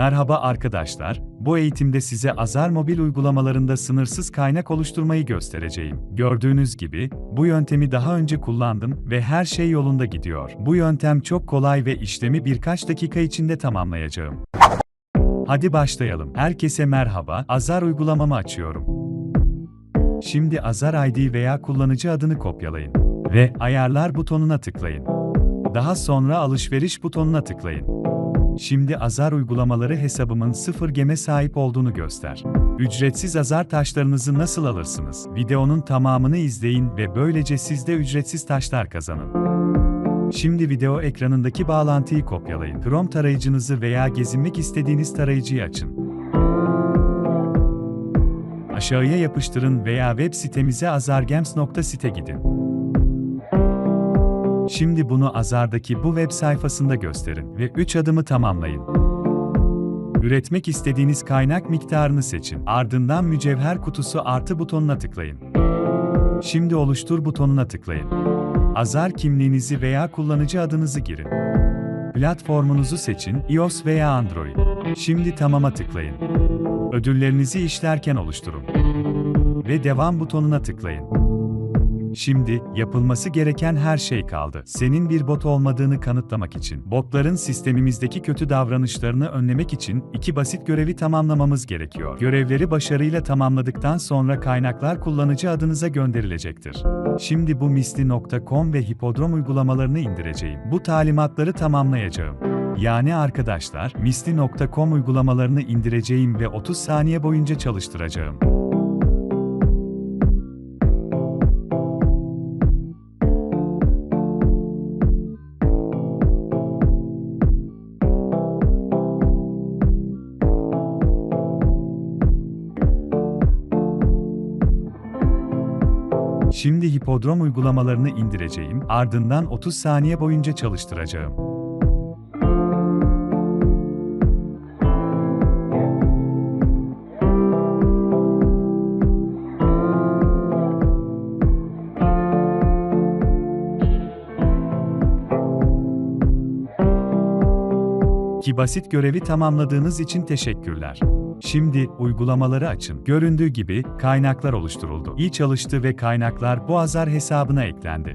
Merhaba arkadaşlar, bu eğitimde size Azar mobil uygulamalarında sınırsız kaynak oluşturmayı göstereceğim. Gördüğünüz gibi, bu yöntemi daha önce kullandım ve her şey yolunda gidiyor. Bu yöntem çok kolay ve işlemi birkaç dakika içinde tamamlayacağım. Hadi başlayalım. Herkese merhaba, Azar uygulamamı açıyorum. Şimdi Azar ID veya kullanıcı adını kopyalayın ve Ayarlar butonuna tıklayın. Daha sonra Alışveriş butonuna tıklayın. Şimdi Azar uygulamaları hesabımın sıfır geme sahip olduğunu göster. Ücretsiz Azar taşlarınızı nasıl alırsınız? Videonun tamamını izleyin ve böylece siz de ücretsiz taşlar kazanın. Şimdi video ekranındaki bağlantıyı kopyalayın. Chrome tarayıcınızı veya gezinmek istediğiniz tarayıcıyı açın. Aşağıya yapıştırın veya web sitemize azargames.site gidin. Şimdi bunu Azar'daki bu web sayfasında gösterin ve 3 adımı tamamlayın. Üretmek istediğiniz kaynak miktarını seçin. Ardından mücevher kutusu artı butonuna tıklayın. Şimdi oluştur butonuna tıklayın. Azar kimliğinizi veya kullanıcı adınızı girin. Platformunuzu seçin, iOS veya Android. Şimdi tamama tıklayın. Ödüllerinizi işlerken oluşturun. Ve devam butonuna tıklayın. Şimdi, yapılması gereken her şey kaldı. Senin bir bot olmadığını kanıtlamak için. Botların sistemimizdeki kötü davranışlarını önlemek için iki basit görevi tamamlamamız gerekiyor. Görevleri başarıyla tamamladıktan sonra kaynaklar kullanıcı adınıza gönderilecektir. Şimdi bu misli.com ve hipodrom uygulamalarını indireceğim. Bu talimatları tamamlayacağım. Yani arkadaşlar, misli.com uygulamalarını indireceğim ve 30 saniye boyunca çalıştıracağım. Şimdi hipodrom uygulamalarını indireceğim, ardından 30 saniye boyunca çalıştıracağım. Ki basit görevi tamamladığınız için teşekkürler. Şimdi uygulamaları açın. Göründüğü gibi kaynaklar oluşturuldu. İyi çalıştı ve kaynaklar bu azar hesabına eklendi.